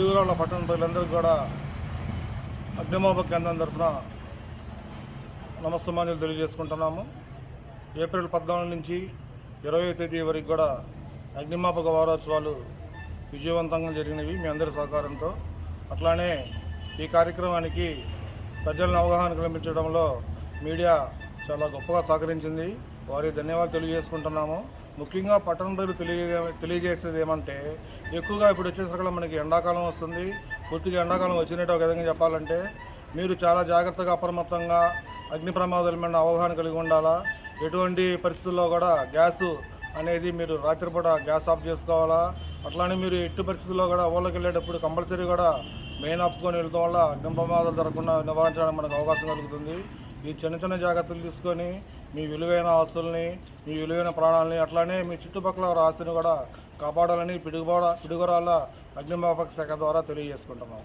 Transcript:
పిడుగురాళ్ళ పట్టణ ప్రజలందరికీ కూడా అగ్నిమాపక కేంద్రం తరఫున నమస్తమాన్యులు తెలియజేసుకుంటున్నాము. ఏప్రిల్ పద్నాలుగు నుంచి ఇరవై తేదీ వరకు కూడా అగ్నిమాపక వారోత్సవాలు విజయవంతంగా జరిగినవి మీ అందరి సహకారంతో. అట్లానే ఈ కార్యక్రమానికి ప్రజలను అవగాహన కల్పించడంలో మీడియా చాలా గొప్పగా సహకరించింది. వారికి ధన్యవాదాలు తెలియజేసుకుంటున్నాము. ముఖ్యంగా పట్టణ ప్రజలు తెలియజే తెలియజేసేది ఏమంటే ఎక్కువగా ఇప్పుడు వచ్చేసరికి మనకి ఎండాకాలం వస్తుంది. పూర్తిగా ఎండాకాలం వచ్చినట్టు ఒక విధంగా చెప్పాలంటే మీరు చాలా జాగ్రత్తగా అప్రమత్తంగా అగ్ని ప్రమాదాల మీద అవగాహన కలిగి ఉండాలా? ఎటువంటి పరిస్థితుల్లో కూడా గ్యాస్ అనేది మీరు రాత్రిపూట గ్యాస్ ఆఫ్ చేసుకోవాలా? అట్లానే మీరు ఎట్టి పరిస్థితుల్లో కూడా ఊళ్ళకి వెళ్ళేటప్పుడు కంపల్సరీ కూడా మెయిన్ ఆపుకొని వెళ్తాం వల్ల అగ్ని ప్రమాదాలు జరగకుండా నివారించడానికి మనకు అవకాశం కలుగుతుంది. ఈ చిన్న చిన్న జాగ్రత్తలు తీసుకొని మీ విలువైన ఆస్తుల్ని మీ విలువైన ప్రాణాలని అట్లానే మీ చుట్టుపక్కల ఆస్తిని కూడా కాపాడాలని పిడుగుబాడ పిడుగురాళ్ళ అగ్నిమాపక శాఖ ద్వారా తెలియజేసుకుంటున్నాం.